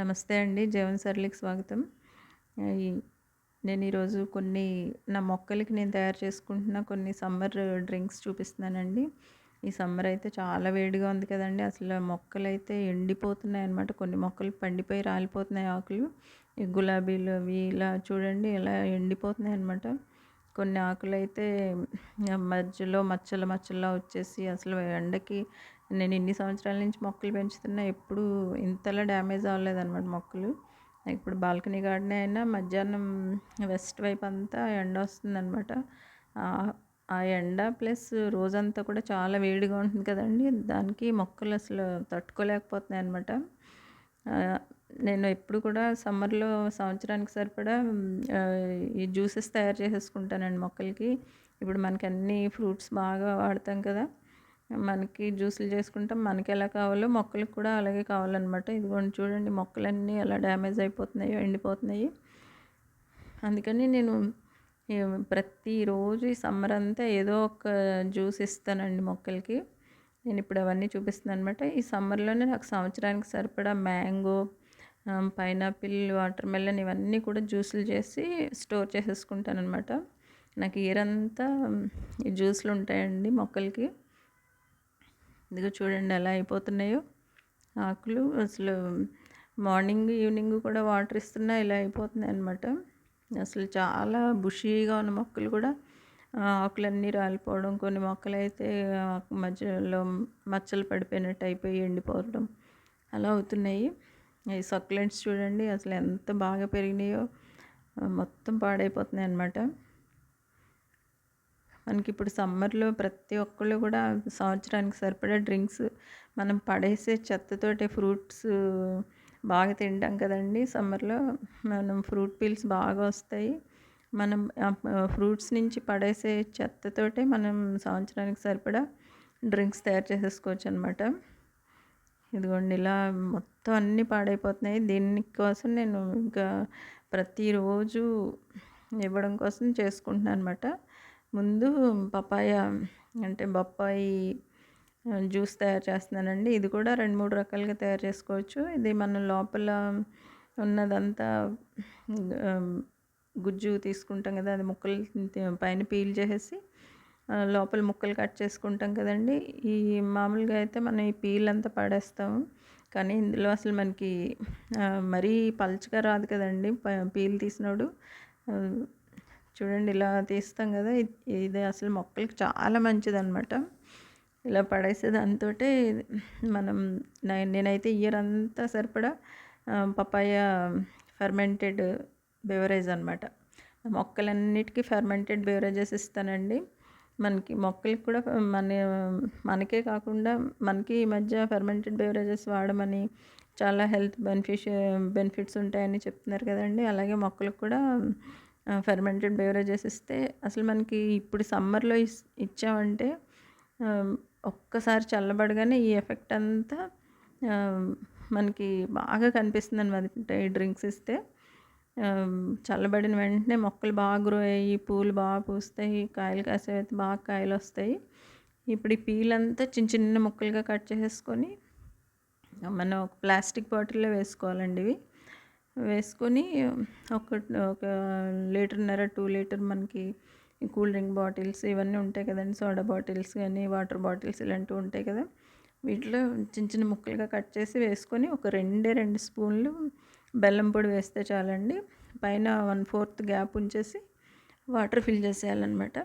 నమస్తే అండి. జీవన్ సరళికి స్వాగతం. నేను ఈరోజు కొన్ని నా మొక్కలకి నేను తయారు చేసుకుంటున్న కొన్ని సమ్మర్ డ్రింక్స్ చూపిస్తున్నానండి. ఈ సమ్మర్ అయితే చాలా వేడిగా ఉంది కదండి. అసలు మొక్కలు అయితే ఎండిపోతున్నాయి అన్నమాట. కొన్ని మొక్కలు పండిపోయి రాలిపోతున్నాయి ఆకులు. ఈ గులాబీలు అవి ఇలా చూడండి ఇలా ఎండిపోతున్నాయి అన్నమాట. కొన్ని ఆకులు అయితే మధ్యలో మచ్చలు మచ్చల్లా వచ్చేసి అసలు ఎండకి నేను ఇన్ని సంవత్సరాల నుంచి మొక్కలు పెంచుతున్నా ఎప్పుడు ఇంతలా డ్యామేజ్ అవ్వలేదన్నమాట మొక్కలు. ఇప్పుడు బాల్కనీ గార్డెన్ అయినా మధ్యాహ్నం వెస్ట్ వైపు అంతా ఎండ వస్తుందన్నమాట. ఆ- ఎండ ప్లస్ రోజంతా కూడా చాలా వేడిగా ఉంటుంది కదండి. దానికి మొక్కలు అసలు తట్టుకోలేకపోతున్నాయి అనమాట నేను ఎప్పుడు కూడా సమ్మర్లో సంవత్సరానికి సరిపడా ఈ జ్యూసెస్ తయారు చేసేసుకుంటానండి మొక్కలకి. ఇప్పుడు మనకి అన్ని ఫ్రూట్స్ బాగా వాడతాం కదా. మనకి జ్యూసులు చేసుకుంటాం. మనకి ఎలా కావాలో మొక్కలకు కూడా అలాగే కావాలన్నమాట. ఇదిగోండి చూడండి మొక్కలన్నీ ఎలా డ్యామేజ్ అయిపోతున్నాయో ఎండిపోతున్నాయి. అందుకని నేను ప్రతిరోజు ఈ సమ్మర్ అంతా ఏదో ఒక జ్యూస్ ఇస్తానండి మొక్కలకి. నేను ఇప్పుడు అవన్నీ చూపిస్తున్నాను అనమాట ఈ సమ్మర్లోనే నాకు సంవత్సరానికి సరిపడా మ్యాంగో పైనాపిల్ వాటర్ మెలన్ ఇవన్నీ కూడా జ్యూసులు చేసి స్టోర్ చేసేసుకుంటాను అనమాట నాకు ఇయర్ అంతా ఈ జ్యూస్లు ఉంటాయండి మొక్కలకి. ఇదిగో చూడండి ఎలా అయిపోతున్నాయో ఆకులు. అసలు మార్నింగ్ ఈవినింగ్ కూడా వాటర్ ఇస్తున్నా ఇలా అయిపోతున్నాయి అనమాట అసలు చాలా బుషీగా ఉన్న మొక్కలు కూడా ఆకులన్నీ రాలిపోవడం కొన్ని మొక్కలు అయితే ఆకు మధ్యలో మచ్చలు పడిపోయినట్టు అయిపోయి ఎండిపోవడం అలా అవుతున్నాయి. ఈ సక్లెంట్స్ చూడండి అసలు ఎంత బాగా పెరిగినాయో మొత్తం పాడైపోతున్నాయి అన్నమాట. మనకి ఇప్పుడు సమ్మర్లో ప్రతి ఒక్కళ్ళు కూడా సంవత్సరానికి సరిపడా డ్రింక్స్ మనం పడేసే చెత్తతోటి ఫ్రూట్స్ బాగా తింటాం కదండి సమ్మర్లో. మనం ఫ్రూట్ పీల్స్ బాగా వస్తాయి. మనం ఫ్రూట్స్ నుంచి పడేసే చెత్తతోటే మనం సంవత్సరానికి సరిపడా డ్రింక్స్ తయారు చేసేసుకోవచ్చు అనమాట ఇదిగోండి ఇలా మొత్తం అన్నీ పాడైపోతున్నాయి. దీనికోసం నేను ఇంకా ప్రతిరోజు ఇవ్వడం కోసం చేసుకుంటున్నాను అనమాట ముందు పపాయ అంటే బొప్పాయి జ్యూస్ తయారు చేస్తున్నానండి. ఇది కూడా రెండు మూడు రకాలుగా తయారు చేసుకోవచ్చు. ఇది మన లోపల ఉన్నదంతా గుజ్జు తీసుకుంటాం కదా అది ముక్కలు పైన పీల్ చేసేసి లోపల ముక్కలు కట్ చేసుకుంటాం కదండి. ఈ మామూలుగా అయితే మనం ఈ పీల్ అంతా పడేస్తాము. కానీ ఇందులో అసలు మనకి మరీ పల్చగా రాదు కదండి. ప- పీల్ తీసినప్పుడు చూడండి ఇలా తీస్తాం కదా. ఇది అసలు మొక్కలకి చాలా మంచిదన్నమాట. ఇలా పడేసే దాంతో మనం నేనైతే ఇయర్ అంతా సరిపడా పపాయ ఫర్మెంటెడ్ బెవరేజ్ అనమాట మొక్కలన్నిటికీ ఫర్మెంటెడ్ బెవరేజెస్ ఇస్తానండి. మనకి మొక్కలకి కూడా మన మనకే కాకుండా మనకి ఈ మధ్య ఫర్మెంటెడ్ బెవరేజెస్ వాడమని చాలా హెల్త్ బెనిఫిష బెనిఫిట్స్ ఉంటాయని చెప్తున్నారు కదండి. అలాగే మొక్కలకు కూడా ఫర్మెంటెడ్ బెవరేజెస్ ఇస్తే అసలు మనకి ఇప్పుడు సమ్మర్లో ఇస్ ఇచ్చామంటే ఒక్కసారి చల్లబడగానే ఈ ఎఫెక్ట్ అంతా మనకి బాగా కనిపిస్తుంది అనమాట ఈ డ్రింక్స్ ఇస్తే చల్లబడిన వెంటనే మొక్కలు బాగా గ్రో అయ్యి పూలు బాగా పూస్తాయి కాయలు కాసేవి అయితే బాగా కాయలు వస్తాయి. ఇప్పుడు ఈ పీల్ అంతా చిన్న చిన్న ముక్కలుగా కట్ చేసేసుకొని మనం ఒక ప్లాస్టిక్ బాటిల్లో వేసుకోవాలండి ఇవి. వేసుకొని ఒక ఒక లీటర్న్నర టూ లీటర్ మనకి కూల్ డ్రింక్ బాటిల్స్ ఇవన్నీ ఉంటాయి కదండి సోడా బాటిల్స్ కానీ వాటర్ బాటిల్స్ ఇలాంటివి ఉంటాయి కదా. వీటిలో చిన్న చిన్న ముక్కలుగా కట్ చేసి వేసుకొని ఒక రెండే రెండు స్పూన్లు బెల్లం పొడి వేస్తే చాలండి. పైన వన్ ఫోర్త్ గ్యాప్ ఉంచేసి వాటర్ ఫిల్ చేసేయాలన్నమాట.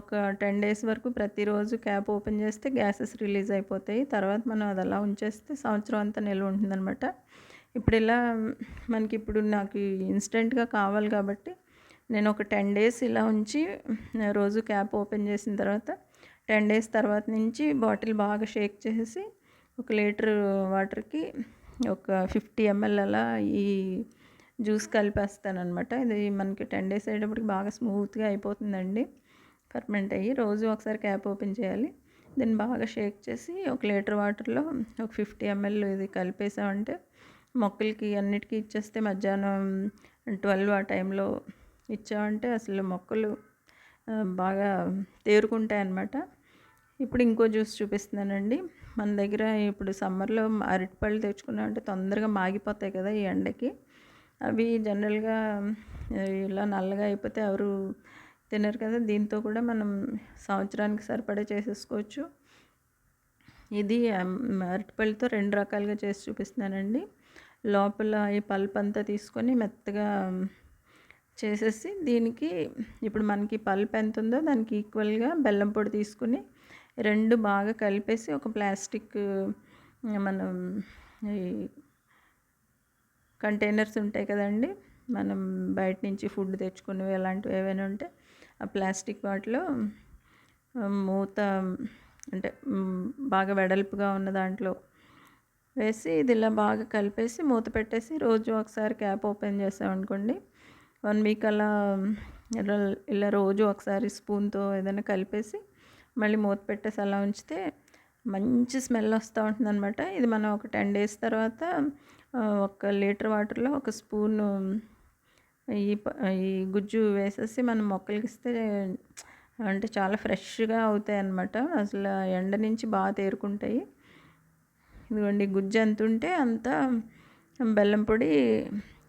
ఒక టెన్ డేస్ వరకు ప్రతిరోజు క్యాప్ ఓపెన్ చేస్తే గ్యాసెస్ రిలీజ్ అయిపోతాయి. తర్వాత మనం అది అలా ఉంచేస్తే సంవత్సరం అంతా నిల్వ ఉంటుందన్నమాట. ఇప్పుడు ఇలా మనకి ఇప్పుడు నాకు ఇన్స్టెంట్గా కావాలి కాబట్టి నేను ఒక టెన్ డేస్ ఇలా ఉంచి రోజు క్యాప్ ఓపెన్ చేసిన తర్వాత టెన్ డేస్ తర్వాత నుంచి బాటిల్ బాగా షేక్ చేసి ఒక లీటర్ వాటర్కి ఒక ఫిఫ్టీ ఎంఎల్ అలా ఈ జ్యూస్ కలిపేస్తానమాట ఇది మనకి టెన్ డేస్ అయ్యేటప్పటికి బాగా స్మూత్గా అయిపోతుందండి. ఫర్మెంట్ అయ్యి రోజు ఒకసారి క్యాప్ ఓపెన్ చేయాలి. దీన్ని బాగా షేక్ చేసి ఒక లీటర్ వాటర్లో ఒక ఫిఫ్టీ ఎంఎల్ ఇది కలిపేసామంటే మొక్కలకి అన్నిటికీ ఇచ్చేస్తే మధ్యాహ్నం ట్వెల్వ్ ఆ టైంలో ఇచ్చామంటే అసలు మొక్కలు బాగా తేరుకుంటాయి అన్నమాట ఇప్పుడు ఇంకో జ్యూస్ చూపిస్తున్నానండి మన దగ్గర ఇప్పుడు సమ్మర్‌లో అరటిపళ్ళు తెచ్చుకున్నామంటే తొందరగా మాగిపోతాయి కదా! ఈ ఎండకి. అవి జనరల్‌గా ఇలా నల్లగా అయిపోతే ఎవరు తినరు కదా! దీంతో కూడా మనం సంవత్సరానికి సరిపడా చేసేసుకోవచ్చు. ఇది అరటిపళ్ళతో రెండు రకాలుగా చేసి చూపిస్తున్నానండి. లోపల ఈ పల్ప్ అంతా తీసుకొని మెత్తగా చేసేసి దీనికి ఇప్పుడు మనకి పల్ప్ ఎంతుందో దానికి ఈక్వల్‌గా బెల్లం పొడి తీసుకొని రెండు బాగా కలిపేసి ఒక ప్లాస్టిక్ మనం ఈ కంటైనర్స్ ఉంటాయి కదండీ! మనం బయట నుంచి ఫుడ్ తెచ్చుకునేవి అలాంటివి ఏవైనా ఉంటే ఆ ప్లాస్టిక్ వాటిలో మూత అంటే బాగా వెడల్పుగా ఉన్న దాంట్లో వేసి ఇది ఇలా బాగా కలిపేసి మూత పెట్టేసి రోజు ఒకసారి క్యాప్ ఓపెన్ చేసామనుకోండి వన్ వీక్ అలా ఇలా ఇలా రోజు ఒకసారి స్పూన్‌తో ఏదైనా కలిపేసి మళ్ళీ మూత పెట్టేసి అలా ఉంచితే మంచి స్మెల్ వస్తూ ఉంటుందన్నమాట. ఇది మనం ఒక 10 డేస్ తర్వాత ఒక లీటర్ వాటర్‌లో ఒక స్పూన్ ఈ ఈ గుజ్జు వేసేసి మనం మొక్కలకిస్తే అంటే చాలా ఫ్రెష్‌గా అవుతాయి అన్నమాట అసలు ఎండ నుంచి బాగా తేరుకుంటాయి. ఇదిగోండి గుజ్జు ఎంతుంటే అంత బెల్లం పొడి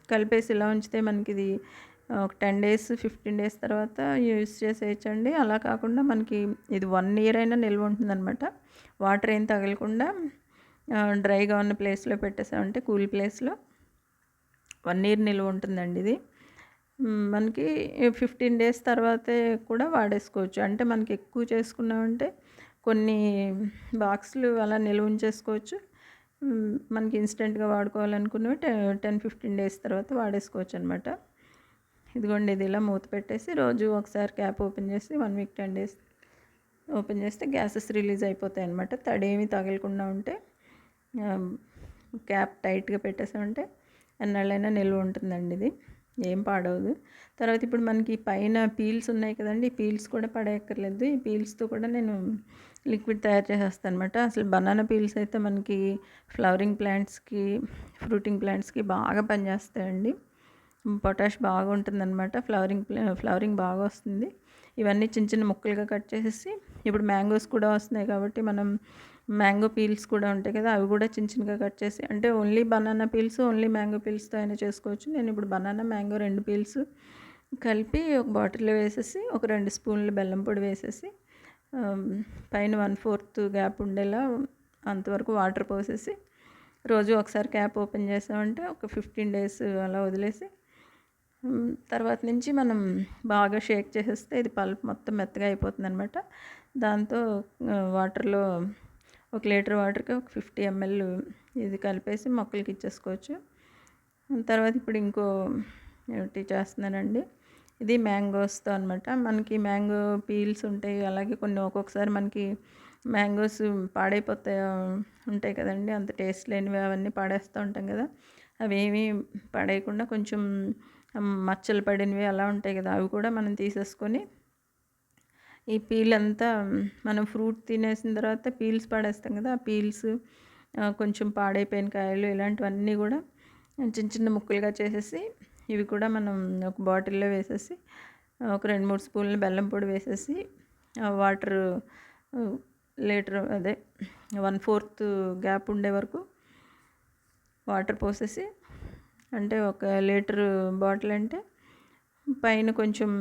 కలిపేసి ఇలా ఉంచితే మనకి ఇది ఒక 10 డేస్, 15 డేస్ తర్వాత యూజ్ చేసేయచ్చండి అలా కాకుండా మనకి ఇది వన్ ఇయర్ అయినా నిల్వ ఉంటుందనమాట. వాటర్ ఏం తగలకుండా డ్రైగా ఉన్న ప్లేస్‌లో పెట్టేసామంటే కూల్ ప్లేస్‌లో వన్ ఇయర్ నిల్వ ఉంటుందండి ఇది. మనకి 15 డేస్ తర్వాతే కూడా వాడేసుకోవచ్చు. అంటే మనకి ఎక్కువ చేసుకున్నామంటే కొన్ని బాక్సులు అలా నిల్వ ఉంచేసుకోవచ్చు. మనకి ఇన్‌స్టెంట్‌గా వాడుకోవాలనుకున్నవి టెన్ టెన్ ఫిఫ్టీన్ డేస్ తర్వాత వాడేసుకోవచ్చు అనమాట ఇదిగోండి ఇది ఇలా మూత పెట్టేసి రోజు ఒకసారి క్యాప్ ఓపెన్ చేసి వన్ వీక్ 10 డేస్ ఓపెన్ చేస్తే గ్యాసెస్ రిలీజ్ అయిపోతాయి అనమాట తడేమీ తగలకుండా ఉంటే క్యాప్ టైట్‌గా పెట్టేసామంటే ఎన్నాళ్ళైనా నిల్వ ఉంటుందండి ఇది. ఏం పాడవదు. తర్వాత ఇప్పుడు మనకి పైన పీల్స్ ఉన్నాయి కదండి ఈ పీల్స్ కూడా పడేయక్కర్లేదు. ఈ పీల్స్‌తో కూడా నేను లిక్విడ్ తయారు చేసేస్తానన్నమాట. అసలు బనానా పీల్స్ అయితే మనకి ఫ్లవరింగ్ ప్లాంట్స్‌కి, ఫ్రూటింగ్ ప్లాంట్స్‌కి బాగా పనిచేస్తాయండి. పొటాష్ బాగా ఉంటుందన్నమాట. ఫ్లవరింగ్ ఫ్లవరింగ్ బాగా వస్తుంది. ఇవన్నీ చిన్న చిన్న ముక్కలుగా కట్ చేసేసి ఇప్పుడు మ్యాంగోస్ కూడా వస్తున్నాయి కాబట్టి మనం మ్యాంగో పీల్స్ కూడా ఉంటాయి కదా! అవి కూడా చిన్న చిన్నగా కట్ చేసి అంటే only banana peels, only mango పీల్స్‌తో అయినా చేసుకోవచ్చు. నేను ఇప్పుడు బనానా, మ్యాంగో రెండు పీల్స్ కలిపి ఒక బాటిల్‌లో వేసేసి ఒక రెండు స్పూన్లు బెల్లం పొడి వేసేసి పైన 1/4 గ్యాప్ ఉండేలా అంతవరకు వాటర్ పోసేసి రోజు ఒకసారి క్యాప్ ఓపెన్ చేసామంటే ఒక 15 డేస్ అలా వదిలేసి తర్వాత నుంచి మనం బాగా షేక్ చేసేస్తే ఇది పల్ప్ మొత్తం మెత్తగా అయిపోతుంది అనమాట దాంతో వాటర్‌లో ఒక లీటర్ వాటర్‌కి ఒక 50 ఎంఎల్ ఇది కలిపేసి మొక్కలకి ఇచ్చేసుకోవచ్చు. తర్వాత ఇప్పుడు ఇంకో ఒకటి చేస్తున్నానండి. ఇది మ్యాంగోస్‌తో అనమాట. మనకి మ్యాంగో పీల్స్ ఉంటాయి. అలాగే కొన్ని ఒక్కొక్కసారి మనకి మ్యాంగోస్ పాడైపోతాయి ఉంటాయి కదండి అంత టేస్ట్ లేనివి అవన్నీ పాడేస్తూ ఉంటాం కదా! అవి ఏమీ పాడేయకుండా కొంచెం మచ్చలు పడినవి అలా ఉంటాయి కదా! అవి కూడా మనం తీసేసుకొని ఈ పీల్ అంతా మనం ఫ్రూట్ తినేసిన తర్వాత పీల్స్ పాడేస్తాం కదా! ఆ పీల్స్ కొంచెం పాడైపోయిన కాయలు ఇలాంటివన్నీ కూడా చిన్న చిన్న ముక్కలుగా చేసేసి ఇవి కూడా మనం ఒక బాటిల్‌లో వేసేసి ఒక 2, 3 స్పూన్లు బెల్లం పొడి వేసేసి ఆ వాటర్ లీటర్ అదే 1/4 గ్యాప్ ఉండే వరకు వాటర్ పోసేసి అంటే ఒక లీటర్ బాటిల్ అంటే పైన కొంచెం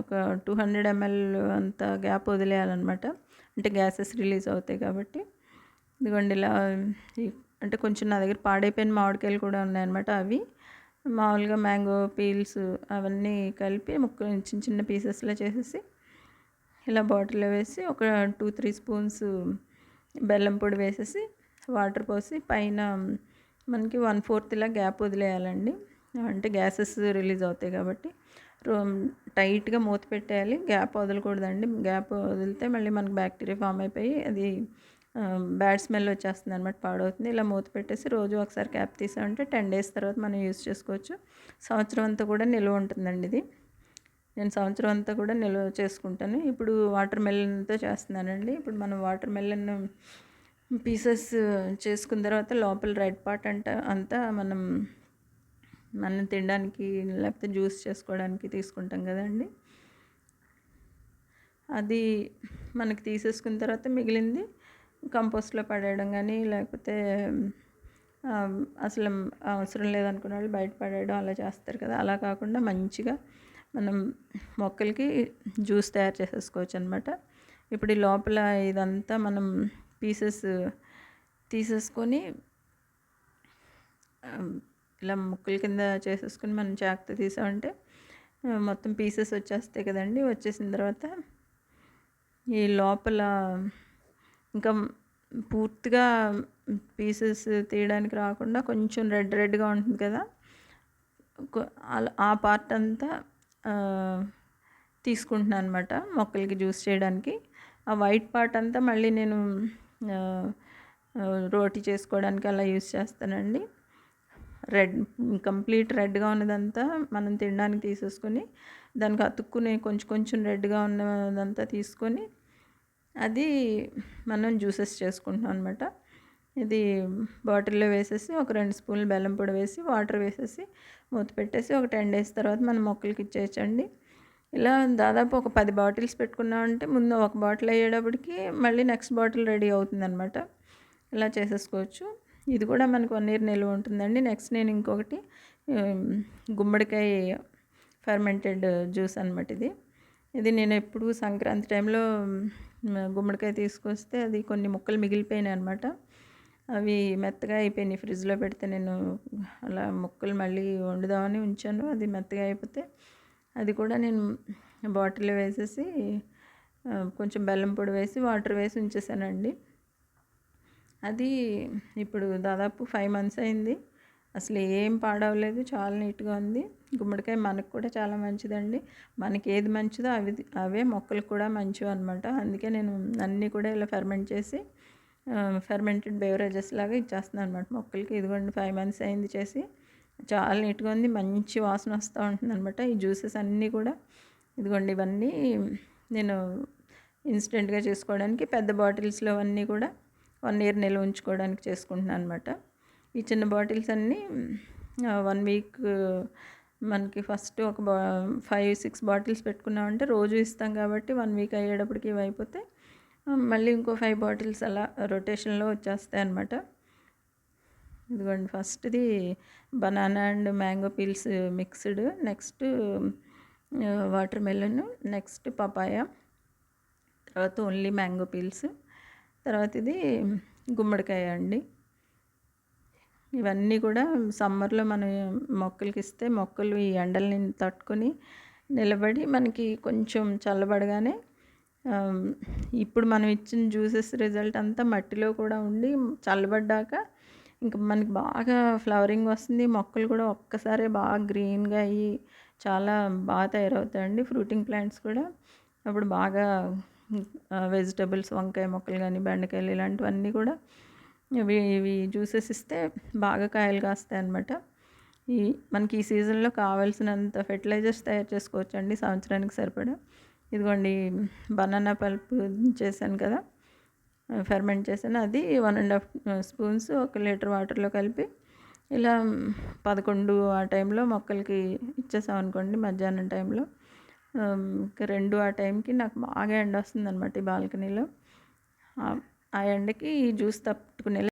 ఒక 200 ఎంఎల్ అంత గ్యాప్ వదిలేయాలన్నమాట. అంటే గ్యాసెస్ రిలీజ్ అవుతాయి కాబట్టి. ఇదిగోండి ఇలా అంటే కొంచెం నా దగ్గర పాడైపోయిన మామిడికాయలు కూడా ఉన్నాయన్నమాట. అవి మామూలుగా మ్యాంగో పీల్స్ అవన్నీ కలిపి ముక్కలు చిన్న చిన్న పీసెస్లో చేసేసి ఇలా బాటిల్‌లో వేసి ఒక 2, 3 స్పూన్స్ బెల్లం పొడి వేసేసి వాటర్ పోసి పైన మనకి 1/4 ఇలా గ్యాప్ వదిలేయాలండి. అంటే గ్యాసెస్ రిలీజ్ అవుతాయి కాబట్టి. టైట్‌గా మూత పెట్టేయాలి. గ్యాప్ వదలకూడదండి. గ్యాప్ వదిలితే మళ్ళీ మనకి బ్యాక్టీరియా ఫామ్ అయిపోయి అది బ్యాడ్ స్మెల్ వచ్చేస్తుంది అనమాట పాడవుతుంది. ఇలా మూత పెట్టేసి రోజు ఒకసారి క్యాప్ తీసామంటే 10 డేస్ తర్వాత మనం యూజ్ చేసుకోవచ్చు. సంవత్సరం అంతా కూడా నిల్వ ఉంటుందండి ఇది. నేను సంవత్సరం అంతా కూడా నిల్వ చేసుకుంటాను. ఇప్పుడు వాటర్ మెలన్‌తో చేస్తున్నానండి. ఇప్పుడు మనం వాటర్ మెలన్ పీసెస్ చేసుకున్న తర్వాత లోపల రెడ్ పార్ట్ అంట అంతా మనం మనం తినడానికి లేకపోతే జ్యూస్ చేసుకోవడానికి తీసుకుంటాం కదండీ! అది మనకి తీసేసుకున్న తర్వాత మిగిలింది కంపోస్ట్లో పడేయడం కానీ లేకపోతే అసలు అవసరం లేదనుకున్న వాళ్ళు బయట పడేయడం అలా చేస్తారు కదా. అలా కాకుండా మంచిగా మనం మొక్కలకి జ్యూస్ తయారు చేసేసుకోవచ్చు అనమాట ఇప్పుడు ఈ లోపల ఇదంతా మనం పీసెస్ తీసేసుకొని ఇలా ముక్కల కింద చేసేసుకుని మనం చాకుతో తీసామంటే మొత్తం పీసెస్ వచ్చేస్తాయి కదండి. వచ్చేసిన తర్వాత ఈ లోపల ఇంకా పూర్తిగా పీసెస్ తీయడానికి రాకుండా కొంచెం రెడ్ రెడ్గా ఉంటుంది కదా. ఆ పార్ట్ అంతా తీసుకుంటున్నాను అనమాట మొక్కలకి జ్యూస్ చేయడానికి. ఆ వైట్ పార్ట్ అంతా మళ్ళీ నేను రోటీ చేసుకోవడానికి అలా యూస్ చేస్తానండి. రెడ్ కంప్లీట్ రెడ్గా ఉన్నదంతా మనం తినడానికి తీసేసుకొని దానికి అతుక్కునే కొంచెం కొంచెం రెడ్గా ఉన్నదంతా తీసుకొని అది మనం జ్యూసెస్ చేసుకుంటున్నాం అనమాట ఇది బాటిల్లో వేసేసి ఒక రెండు స్పూన్లు బెల్లం పొడి వేసి వాటర్ వేసేసి మూత పెట్టేసి ఒక టెన్ డేస్ తర్వాత మనం మొక్కలకి ఇచ్చేయచ్చండి. ఇలా దాదాపు ఒక పది బాటిల్స్ పెట్టుకున్నామంటే ముందు ఒక బాటిల్ అయ్యేటప్పటికి మళ్ళీ నెక్స్ట్ బాటిల్ రెడీ అవుతుందన్నమాట ఇలా చేసేసుకోవచ్చు. ఇది కూడా మనకు వన్ ఇయర్ నిల్వ ఉంటుందండి. నెక్స్ట్ నేను ఇంకొకటి గుమ్మడికాయ ఫర్మెంటెడ్ జ్యూస్ అనమాట ఇది. ఇది నేను ఎప్పుడు సంక్రాంతి టైంలో గుమ్మడికాయ తీసుకొస్తే అది కొన్ని ముక్కలు మిగిలిపోయినాయి అనమాట అవి మెత్తగా అయిపోయినాయి. ఫ్రిడ్జ్లో పెడితే నేను అలా ముక్కలు మళ్ళీ వండుదామని ఉంచాను. అది మెత్తగా అయిపోతే అది కూడా నేను బాటిల్లో వేసేసి కొంచెం బెల్లం పొడి వేసి వాటర్ వేసి ఉంచేసానండి. అది ఇప్పుడు దాదాపు ఫైవ్ మంత్స్ అయింది. అసలు ఏం పాడవలేదు చాలా నీట్గా ఉంది. గుమ్మడికాయ మనకు కూడా చాలా మంచిదండి. మనకి ఏది మంచిదో అవి అవే మొక్కలు కూడా మంచివి అనమాట అందుకే నేను అన్నీ కూడా ఇలా ఫెర్మెంట్ చేసి ఫెర్మెంటెడ్ బెవరేజెస్ లాగా ఇచ్చేస్తున్నాను అనమాట మొక్కలకి. ఇదిగోండి ఫైవ్ మంత్స్ అయింది చేసి. చాలా నీట్గా ఉంది మంచి వాసన వస్తూ ఉంటుంది అనమాట ఈ జ్యూసెస్ అన్నీ కూడా ఇదిగోండి ఇవన్నీ నేను ఇన్స్టెంట్గా చేసుకోవడానికి పెద్ద బాటిల్స్లో అన్నీ కూడా వన్ ఇయర్ నిల్వ ఉంచుకోవడానికి చేసుకుంటున్నాను అనమాట ఈ చిన్న బాటిల్స్ అన్నీ వన్ వీక్ మనకి ఫస్ట్ ఒక బా ఫైవ్ సిక్స్ బాటిల్స్ పెట్టుకున్నామంటే రోజు ఇస్తాం కాబట్టి వన్ వీక్ అయ్యేటప్పటికి ఇవి అయిపోతే మళ్ళీ ఇంకో ఫైవ్ బాటిల్స్ అలా రొటేషన్లో వచ్చేస్తాయి అనమాట ఇదిగోండి ఫస్ట్ది banana and mango peels mixed next watermelon next papaya తర్వాత ఓన్లీ మ్యాంగో పీల్స్ తర్వాత ఇది గుమ్మడికాయ అండి. ఇవన్నీ కూడా సమ్మర్లో మనం మొక్కలకి ఇస్తే మొక్కలు ఈ ఎండల్ని తట్టుకొని నిలబడి మనకి కొంచెం చల్లబడగానే ఇప్పుడు మనం ఇచ్చిన జ్యూసెస్ రిజల్ట్ అంతా మట్టిలో కూడా ఉండి చల్లబడ్డాక ఇంకా మనకి బాగా ఫ్లవరింగ్ వస్తుంది. మొక్కలు కూడా ఒక్కసారే బాగా గ్రీన్గా అయ్యి చాలా బాగా తయారవుతాయండి. ఫ్రూటింగ్ ప్లాంట్స్ కూడా అప్పుడు బాగా వెజిటబుల్స్ వంకాయ మొక్కలు కానీ బెండకాయలు ఇలాంటివన్నీ కూడా ఇవి ఇవి జ్యూసెస్ ఇస్తే బాగా కాయలు కాస్తాయి అనమాట ఈ మనకి ఈ సీజన్లో కావాల్సినంత ఫెర్టిలైజర్స్ తయారు చేసుకోవచ్చు అండి సంవత్సరానికి సరిపడా. ఇదిగోండి బనానా పల్ప్ చేశాను కదా ఫెర్మెంట్ చేశాను. అది వన్ అండ్ హాఫ్ స్పూన్స్ ఒక లీటర్ వాటర్లో కలిపి ఇలా పదకొండు ఆ టైంలో మొక్కలకి ఇచ్చేసాం అనుకోండి మధ్యాహ్నం టైంలో. రెండు ఆ టైంకి నాకు బాగా ఎండ వస్తుంది అనమాట ఈ బాల్కనీలో. ఆ ఎండకి ఈ జ్యూస్ తట్టుకునే